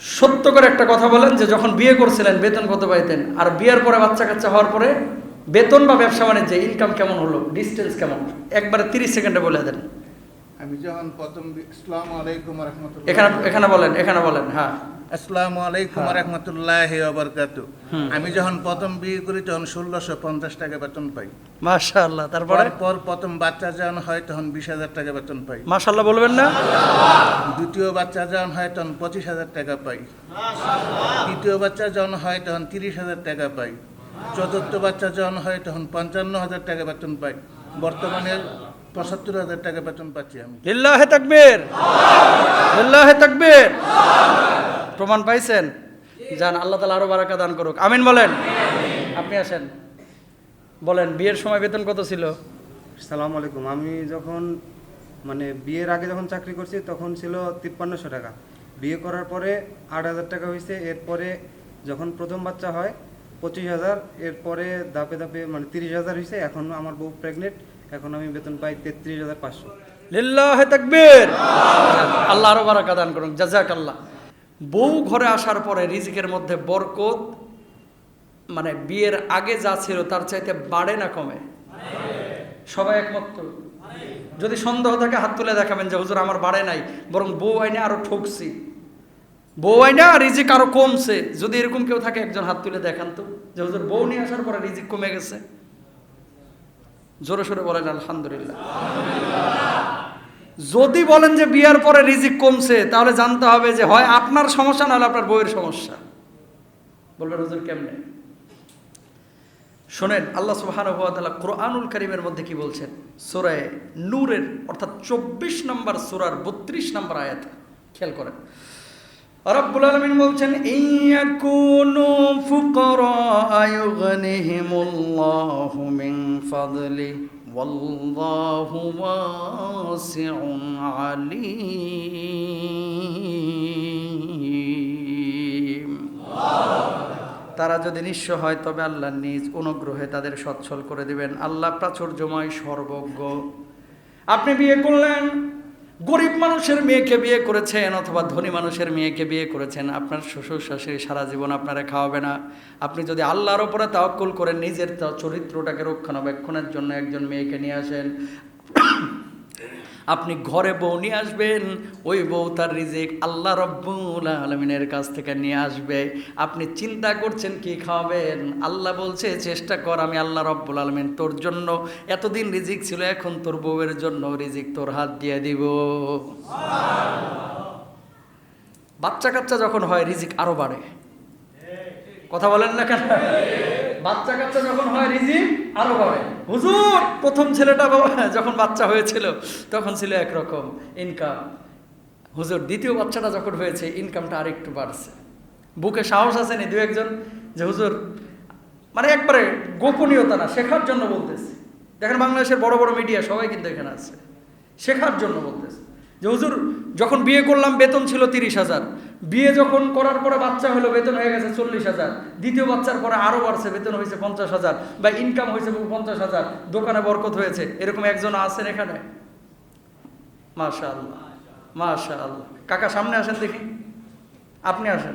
সত্য করে একটা কথা বলেন যে যখন বিয়ে করছিলেন বেতন কত পাইতেন? আর বিয়ের পরে বাচ্চা কাচ্চা হওয়ার পরে বেতন বা ব্যবসা বাণিজ্যে ইনকাম কেমন হলো? ডিস্টেন্স কেমন? একবারে তিরিশ সেকেন্ডে বলে দেন। আমি যখন প্রথম ইসলাম আসসালামু আলাইকুম এখানে এখানে বলেন এখানে বলেন হ্যাঁ। আসসালামু আলাইকুম হ্যাঁ। রহমতুল্লাহ বরকাত। আমি যখন প্রথম বিয়ে করি তখন ষোলোশো পঞ্চাশ টাকা বেতন পাই। মাশাআল্লাহ তারপরে? পর প্রথম বাচ্চা যখন হয় তখন বিশ হাজার টাকা বেতন পাই। মাশাআল্লাহ বলবেন না? দ্বিতীয় বাচ্চা যখন হয় তখন পঁচিশ হাজার টাকা পাই। তৃতীয় বাচ্চা যখন হয় তখন তিরিশ হাজার টাকা পাই। চতুর্থ বাচ্চা যখন হয় তখন পঞ্চান্ন হাজার টাকা বেতন পাই। বর্তমানে পঁচাত্তর হাজার টাকা বেতন পাচ্ছি আমি। লিল্লাহে তাকবীর। লিল্লাহে তাকবীর। প্রমাণ পাইছেন? যান আল্লাহ তাআলা আরও বারাকা দান করুক। আমিন বলেন। আপনি আসেন। বলেন বিয়ের সময় বেতন কত ছিল? সালাম আলাইকুম। আমি যখন মানে বিয়ের আগে যখন চাকরি করছি তখন ছিল তিপ্পান্নশো টাকা। বিয়ে করার পরে আট হাজার টাকা হয়েছে এরপরে যখন প্রথম বাচ্চা হয় পঁচিশ হাজার। এরপরে ধাপে ধাপে মানে তিরিশ হাজার হয়েছে এখন আমার বউ প্রেগনেন্ট এখন আমি বেতন পাই তেত্রিশ হাজার পাঁচশো। লিল্লাহে তাকবীর। আল্লাহ আরও বারাকা দান করুন জাজাক আল্লাহ বউ ঘরে আসার পরে রিজিকের মধ্যে বরকত মানে বিয়ের আগে যা ছিল তার চাইতে বাড়ে না কমে? সবাই একমত যদি সন্দেহ থাকে, হাত তুলে দেখাবেন যে, হুজুর, আমার বাড়ে নাই। বরং বউ আইনে আরও ঠকছি। বউ আইনা রিজিক আরও কমছে। যদি এরকম কেউ থাকে, একজন হাত তুলে দেখান তো। যে, হুজুর, বউ নিয়ে আসার পরে রিজিক কমে গেছে? জোরে সোরে বলেন, আলহামদুলিল্লাহ। যদি বলেন যে বিয়ার পরে রিজিক কমছে, তাহলে জানতে হবে যে হয় আপনার সমস্যা, নাহলে আপনার বইয়ের সমস্যা। বলবেন হুজুর কেমনে? শোনেন, আল্লাহ ওয়া কোরআনুল কারীমের মধ্যে কি বলছেন? সূরা নূরের, অর্থাৎ 24 নম্বর সূরার 32 নম্বর আয়াত। খেয়াল করেন। রব্বুল আলামিন বলছেন ইয়াকুনু ফুকারা ইউগনিহিমুল্লাহু মিন ফাদলি। ওয়াল্লাহু واسع عليم. তারা যদি নিঃস্ব হয়, তবে আল্লাহ নিজ অনুগ্রহে তাদের সচ্ছল করে দিবেন। আল্লাহ প্রাচুর্যময়, সর্বজ্ঞ। আপনি বিয়ে করলেন গরিব মানুষের মেয়েকে বিয়ে করেছেন অথবা ধনী মানুষের মেয়েকে বিয়ে করেছেন, আপনার শ্বশুর শাশুড়ি সারা জীবন আপনারা খাওয়াবে না। আপনি যদি আল্লাহর ওপরে তাওকুল করেন, নিজের চরিত্রটাকে রক্ষণাবেক্ষণের জন্য একজন মেয়েকে নিয়ে আসেন। আপনি ঘরে বউ নিয়ে আসবেন, ওই বউ তার রিজিক আল্লাহ রব্বুল আলমিনের কাছ থেকে নিয়ে আসবে। আপনি চিন্তা করছেন কি খাওয়াবেন? আল্লাহ বলছে, চেষ্টা কর আমি আল্লাহ রব্বুল আলমিন তোর জন্য, এতদিন রিজিক ছিল, এখন তোর বউয়ের জন্য রিজিক তোর হাত দিয়ে দিব। বাচ্চা কাচ্চা যখন হয়, রিজিক আরও বাড়ে। কথা বলেন না কেন? বাচ্চা কাচ্চা যখন হয়, রিজিক আরও বাড়ে। হুজুর, প্রথম ছেলেটা যখন বাচ্চা হয়েছিল, তখন ছিল একরকম ইনকাম হুজুর, দ্বিতীয় বাচ্চাটা যখন হয়েছে ইনকামটা আরেকটু বাড়ছে। বুকে সাহস আছে নি দু একজন? যে হুজুর মানে একবারে গোপনীয়তা না, শেখার জন্য বলতেছে। দেখেন বাংলাদেশের বড় বড় মিডিয়া সবাই কিন্তু এখানে আছে। শেখার জন্য বলতেছে। যে হুজুর, যখন বিয়ে করলাম, বেতন ছিল তিরিশ হাজার। বিয়ে যখন করার পরে বাচ্চা হলো, বেতন হয়ে গেছে চল্লিশ হাজার। দ্বিতীয় বাচ্চার পরে আরও বাড়ছে, বেতন হয়েছে পঞ্চাশ হাজার। বা ইনকাম হয়েছে পঞ্চাশ হাজার। দোকানে বরকত হয়েছে, এরকম একজন আছেন এখানে? মাশা আল্লাহ মাশা আল্লাহ কাকা, সামনে আসেন দেখি। আপনি আসেন।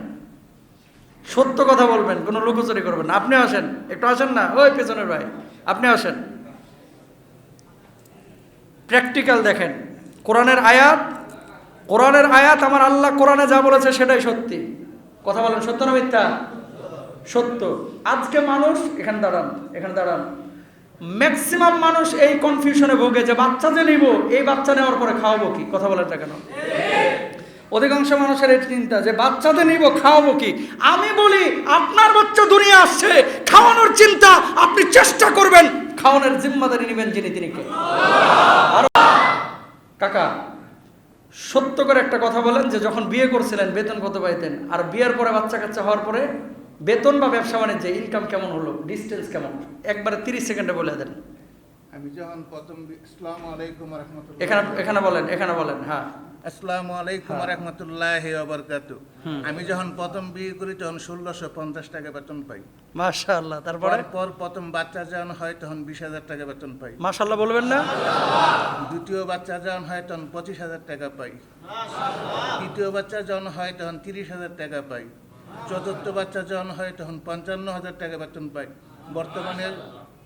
সত্য কথা বলবেন, কোনো লুকোচুরি করবেন না। আপনি আসেন, একটু আসেন না? ওই পেছনের ভাই, আপনি আসেন। প্র্যাকটিক্যাল দেখেন। কোরআনের আয়াত কোরআনের আয়াত আমার আল্লাহ কোরআনে যা বলেছে সেটাই সত্যি। কথা বলেন, সত্য না মিথ্যা? সত্য। আজকে মানুষ, এখানে দাঁড়ান এখানে দাঁড়ান। ম্যাক্সিমাম মানুষ এই কনফিউশনে ভোগে যে বাচ্চা যে নিব, এই বাচ্চা নেওয়ার পরে খাওয়াবো কি? কথা বলেন না কেন? অধিকাংশ মানুষের এই চিন্তা যে বাচ্চাদের নিব, খাওয়াবো কি? আমি বলি, আপনার বাচ্চা দুনিয়া আসছে, খাওয়ানোর চিন্তা আপনি চেষ্টা করবেন। খাওয়ানোর জিম্মাদারি নেবেন যিনি তিনি কাকা সত্য করে একটা কথা বলেন যে যখন বিয়ে করছিলেন বেতন কত পাইতেন? আর বিয়ের পরে বাচ্চা কাচ্চা হওয়ার পরে বেতন বা ব্যবসা বাণিজ্যে ইনকাম কেমন হলো? ডিস্টেন্স কেমন? একবারে তিরিশ সেকেন্ডে বলে দেন। আমি যখন প্রথম ইসলাম আলাইকুম এখানে এখানে বলেন এখানে বলেন হ্যাঁ। আসসালামু আলাইকুম হ্যাঁ। রহমতুল্লাহ বরকাত আমি যখন প্রথম বিয়ে করি তখন ষোলোশো পঞ্চাশ টাকা বেতন পাই। মাশাআল্লাহ তারপরে? পর প্রথম বাচ্চা যখন হয় তখন বিশ হাজার টাকা বেতন পাই। মাশাআল্লাহ বলবেন না? দ্বিতীয় বাচ্চা যখন হয় তখন পঁচিশ হাজার টাকা পাই। তৃতীয় বাচ্চা যখন হয় তখন তিরিশ হাজার টাকা পাই। চতুর্থ বাচ্চা যখন হয় তখন পঞ্চান্ন হাজার টাকা বেতন পাই। বর্তমানে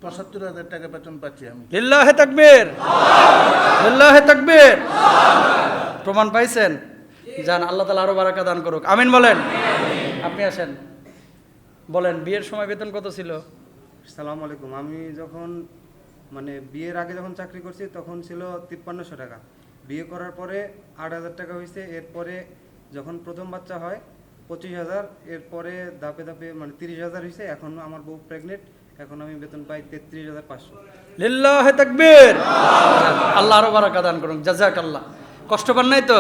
পঁচাত্তর হাজার টাকা বেতন পাচ্ছি আমি। লিল্লাহে তাকবীর। লিল্লাহে তাকবীর। প্রমাণ পাইছেন? যান আল্লাহ তাআলা আরও বারাকা দান করুক। আমিন বলেন। আপনি আসেন। বলেন বিয়ের সময় বেতন কত ছিল? সালাম আলাইকুম। আমি যখন মানে বিয়ের আগে যখন চাকরি করছি তখন ছিল তিপ্পান্নশো টাকা। বিয়ে করার পরে আট হাজার টাকা হয়েছে এরপরে যখন প্রথম বাচ্চা হয় পঁচিশ হাজার। এরপরে ধাপে ধাপে মানে তিরিশ হাজার হয়েছে এখন আমার বউ প্রেগনেন্ট এখন আমি বেতন পাই তেত্রিশ হাজার পাঁচশো। লিল্লাহে তাকবীর। আল্লাহ আরও বারাকা দান করুন জাজাক আল্লাহ কষ্ট পান নাই তো?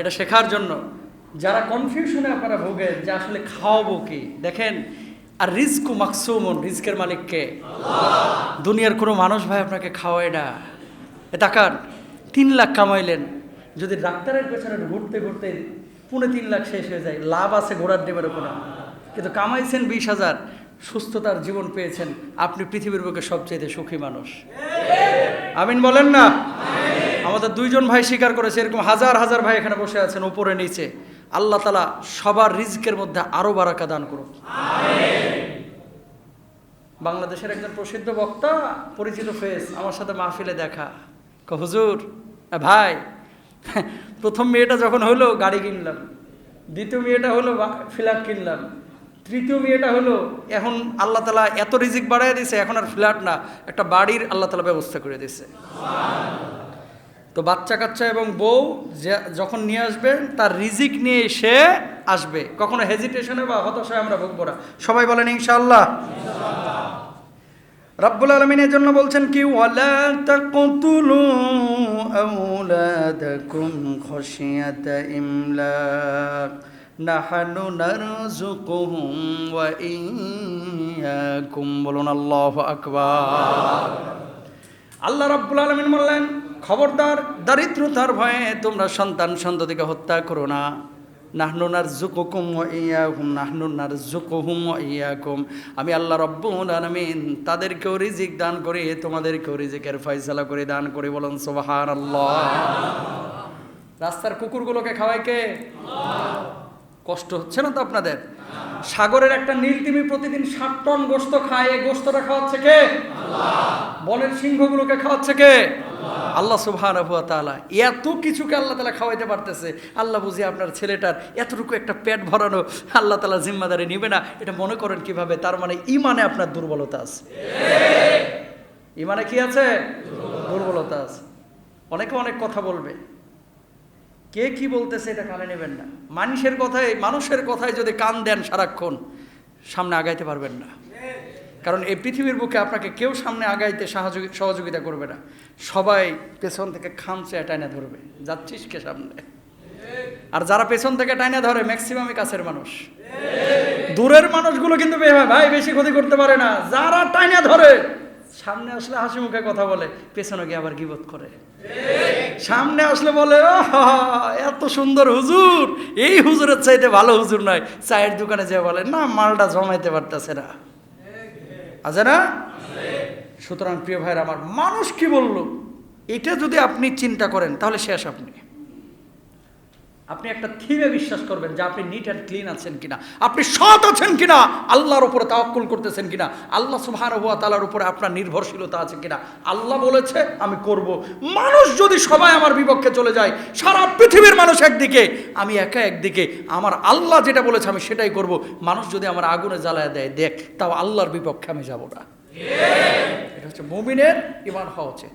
এটা শেখার জন্য। যারা কনফিউশনে আপনারা ভোগেন যে আসলে খাওয়াবো কি? দেখেন, আর রিস্কু মাকসুমন রিস্কের মালিককে। দুনিয়ার কোনো মানুষ ভাই আপনাকে খাওয়ায় না। এ তাকান, তিন লাখ কামাইলেন। যদি ডাক্তারের পেছনে ঘুরতে ঘুরতে পুনে তিন লাখ শেষ হয়ে যায়, লাভ আছে ঘোরার দেবের ওপরে কিন্তু কামাইছেন বিশ হাজার, সুস্থতার জীবন পেয়েছেন। আপনি পৃথিবীর বুকে সবচেয়ে সুখী মানুষ। আমিন বলেন না? আমাদের দুইজন ভাই স্বীকার করেছে, এরকম হাজার হাজার ভাই এখানে বসে আছেন উপরে নিচে। আল্লাহ তালা সবার রিজকের মধ্যে আরও বারাকা দান করুন বাংলাদেশের একজন প্রসিদ্ধ বক্তা পরিচিত ফেস, আমার সাথে মাহফিলে দেখা। হুজুর ভাই, প্রথম মেয়েটা যখন হলো, গাড়ি কিনলাম। দ্বিতীয় মেয়েটা হলো ফ্ল্যাট কিনলাম। তৃতীয় মেয়েটা হলো, এখন আল্লাহ তালা এত রিজিক বাড়াই দিয়েছে এখন আর ফ্ল্যাট না, একটা বাড়ির আল্লাহ তালা ব্যবস্থা করে দিয়েছে। তো বাচ্চা কাচ্চা এবং বউ যখন নিয়ে আসবেন তার রিজিক নিয়ে সে আসবে। কখনো হেজিটেশনে বা হতাশায় আমরা ভুগবো না। সবাই বলেন ইনশাল্লাহ রব্বুল আলমিনের জন্য বলছেন কি, ওয়ালা নাহানু নারযুকুহুম ওয়া ইয়্যাকুম বলুন, আল্লাহু আকবার। আল্লাহ রাব্বুল আলমিন বললেন, খবরদার, দারিদ্রতার ভয়ে তোমরা সন্তান সন্ততিকে হত্যা করো না। নাহনুনার জুকুকুম ইয়াকুম নাহনুনার জুকুহুম ইয়াকুম। আমি আল্লাহ রব্বুল আলমিন তাদেরকেও রিজিক দান করি, তোমাদেরকেও রিজিকের ফয়সালা করে, দান করি বলুন সোবাহান আল্লাহ রাস্তার কুকুরগুলোকে খাওয়াই কে? কষ্ট হচ্ছে না তো আপনাদের? সাগরের একটা নীল তিমি প্রতিদিন ষাট টন গোস্ত খায় এই গোস্তটা খাওয়াচ্ছে কে? বনের সিংহগুলোকে খাওয়াচ্ছে কে? আল্লাহ। সুবহান তাআলা এত কিছুকে আল্লাহ তালা খাওয়াইতে পারতেছে। আল্লাহ বুঝি আপনার ছেলেটার এতটুকু একটা পেট ভরানো আল্লাহ তালা জিম্মাদারি নিবে না। এটা মনে করেন কীভাবে? তার মানে ইমানে আপনার দুর্বলতা আছে। ইমানে কি আছে। দুর্বলতা আছে। অনেকে অনেক কথা বলবে। কে কি বলতেছে এটা কানে নেবেন না। মানুষের কথায় মানুষের কথায় যদি কান দেন সারাক্ষণ, সামনে আগাইতে পারবেন না। কারণ এই পৃথিবীর বুকে আপনাকে কেউ সামনে আগাইতে সহযোগিতা করবে না। সবাই পেছন থেকে খামচে টাইনা ধরবে। যাচ্ছিস কে সামনে? আর যারা পেছন থেকে টাইনা ধরে ম্যাক্সিমামই কাছের মানুষ। দূরের মানুষগুলো কিন্তু ভাই, বেশি ক্ষতি করতে পারে না। যারা টাইনা ধরে সামনে আসলে হাসি মুখে কথা বলে পেছনে গিয়ে আবার গিবত করে। সামনে আসলে বলে "আহা, এত সুন্দর হুজুর। এই হুজুরের চাইতে ভালো হুজুর নয়। চায়ের দোকানে যে বলে না মালটা জমাইতে পারতেছে না। আছে না? সুতরাং প্রিয় ভাইয়ের আমার মানুষ কি বলল? এটা যদি আপনি চিন্তা করেন তাহলে শেষ আপনি। আপনি একটা থিমে বিশ্বাস করবেন যে আপনি নিট অ্যান্ড ক্লিন আছেন কিনা। আপনি সৎ আছেন কিনা আল্লাহর উপরে তাওয়াক্কুল করতেছেন কিনা আল্লাহ সুবহানাহু ওয়া তাআলার উপরে আপনার নির্ভরশীলতা আছে কিনা। আল্লাহ বলেছে আমি করব। মানুষ যদি সবাই আমার বিপক্ষে চলে যায় সারা পৃথিবীর মানুষ একদিকে আমি একা একদিকে আমার আল্লাহ যেটা বলেছে আমি সেটাই করব। মানুষ যদি আমার আগুনে জ্বালায় দেয় দেখ তাও আল্লাহর বিপক্ষে আমি যাব না। এটা হচ্ছে মুমিনের ইমান হওয়া উচিত।